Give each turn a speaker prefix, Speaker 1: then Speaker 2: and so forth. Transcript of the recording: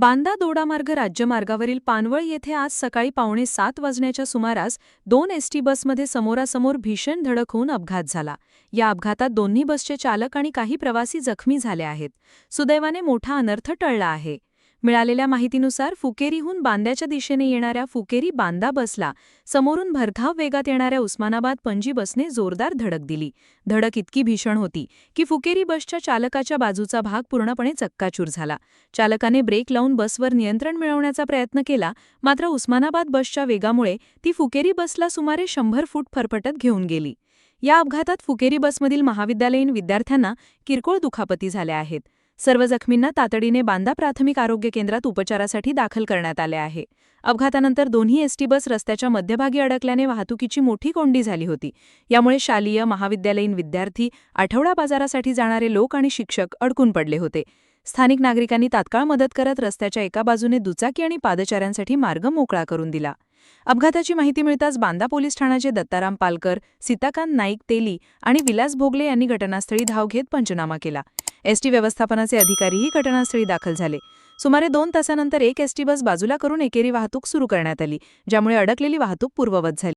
Speaker 1: बांदा दोडामार्ग राज्यमार्गावरील पानवळ येथे आज सकाळी पावणे सात वाजण्याच्या सुमारास दोन एसटी बसमध्ये समोरासमोर भीषण धडक होऊन अपघात झाला. या अपघातात दोन्ही बसचे चालक आणि काही प्रवासी जखमी झाले आहेत. सुदैवाने मोठा अनर्थ टळला आहे. मिळालेल्या माहितीनुसार फुकेरीहून बांद्याच्या दिशेने येणाऱ्या फुकेरी बांदा बसला. समोरून भरधाव वेगात येणाऱ्या उस्मानाबाद पणजी बसने जोरदार धडक दिली. धडक इतकी भीषण होती की फुकेरी बसच्या चालकाच्या बाजूचा भाग पूर्णपणे चक्काचूर झाला. चालकाने ब्रेक लावून बसवर नियंत्रण मिळवण्याचा प्रयत्न केला मात्र उस्मानाबाद बसच्या वेगामुळे ती फुकेरी बसला सुमारे शंभर फूट फरफटत घेऊन गेली. या अपघातात फुकेरी बसमधील महाविद्यालयीन विद्यार्थ्यांना किरकोळ दुखापती झाल्या आहेत. सर्व जखमींना तातडीने बांदा प्राथमिक आरोग्य केंद्रात उपचारासाठी दाखल करण्यात आले आहे. अपघातानंतर दोन्ही एसटी बस रस्त्याच्या मध्यभागी अडकल्याने वाहतुकीची मोठी कोंडी झाली होती. यामुळे शालेय महाविद्यालयीन विद्यार्थी आठवडा बाजारासाठी जाणारे लोक आणि शिक्षक अडकून पडले होते. स्थानिक नागरिकांनी तात्काळ मदत करत रस्त्याच्या एका बाजूने दुचाकी आणि पादचाऱ्यांसाठी मार्ग मोकळा करून दिला. अपघाताची माहिती मिळताच बांदा पोलीस ठाण्याचे दत्ताराम पालकर सीताकांत नाईक तेली आणि विलास भोगले यांनी घटनास्थळी धाव घेत पंचनामा केला. एसटी व्यवस्थापनाचे अधिकारीही घटनास्थळी दाखल झाले. सुमारे दोन तासानंतर एक एसटी बस बाजूला करून एकेरी वाहतूक सुरू करण्यात आली ज्यामुळे अडकलेली वाहतूक पूर्ववत झाली.